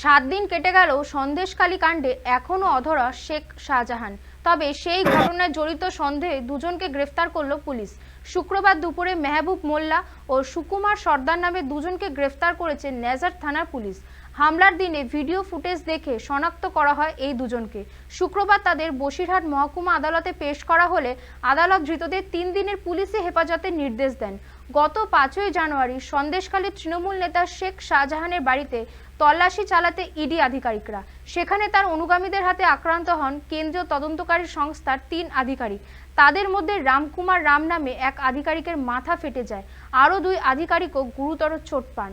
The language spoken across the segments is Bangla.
সাত দিন কেটে গেলেও সন্দেশকালী কাণ্ডে এখনও অধরা শেখ শাহজাহান। তবে সেই ঘটনায় জড়িত সন্দেহে দুজনকে গ্রেফতার করল পুলিশ। শুক্রবার দুপুরে মেহবুব মোল্লা ও সুকুমার সর্দার নামে দুজনকে গ্রেফতার করেছে নেজার থানার পুলিশ। হামলার দিনে ভিডিও ফুটেজ দেখে শনাক্ত করা হয় এই দুজনকে। শুক্রবার তাদের বসিরহাট মহকুমা আদালতে পেশ করা হলে আদালত ধৃতদের তিন দিনের পুলিশি হেফাজতের নির্দেশ দেন। গত পাঁচই জানুয়ারি সন্দেশখালী তৃণমূল নেতা শেখ শাহজাহানের বাড়িতে তল্লাশি চালাতে ইডি আধিকারিকরা। সেখানে তার অনুগামীদের হাতে আক্রান্ত হন কেন্দ্রীয় তদন্তকারী সংস্থার তিন আধিকারিক। তাদের মধ্যে রামকুমার রাম নামে এক আধিকারিকের মাথা ফেটে যায়। আরও দুই আধিকারিকও গুরুতর চোট পান।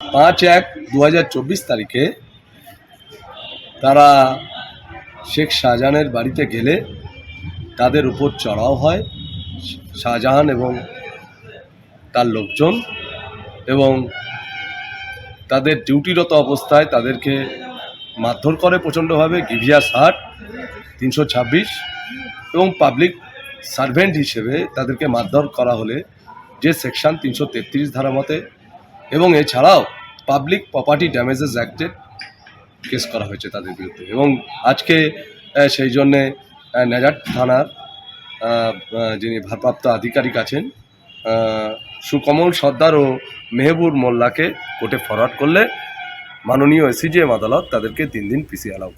পাঁচ এক দু তারিখে তারা শেখ শাহজাহানের বাড়িতে গেলে তাদের উপর চড়াও হয়। শাহজাহান এবং তার লোকজন এবং তাদের ডিউটিরত অবস্থায় তাদেরকে মারধর করে প্রচণ্ডভাবে গিভিয়াস হাট তিনশো ছাব্বিশ এবং পাবলিক সার্ভেন্ট হিসেবে তাদেরকে মারধর করা হলে যে সেকশন তিনশো তেত্রিশ ধারা মতে এবং এছাড়াও পাবলিক প্রপার্টি ড্যামেজেস অ্যাক্টে কেস করা হয়েছে তাদের বিরুদ্ধে। এবং আজকে সেই জন্যে নাজার থানার যিনি ভারপ্রাপ্ত আধিকারিক আছেন সুকমল সর্দার ও মেহবুর মোল্লাকে কোর্টে ফরওয়ার্ড করলে মাননীয় এসিজিএম আদালত তাদেরকে তিন দিন পিসি অ্যালাউ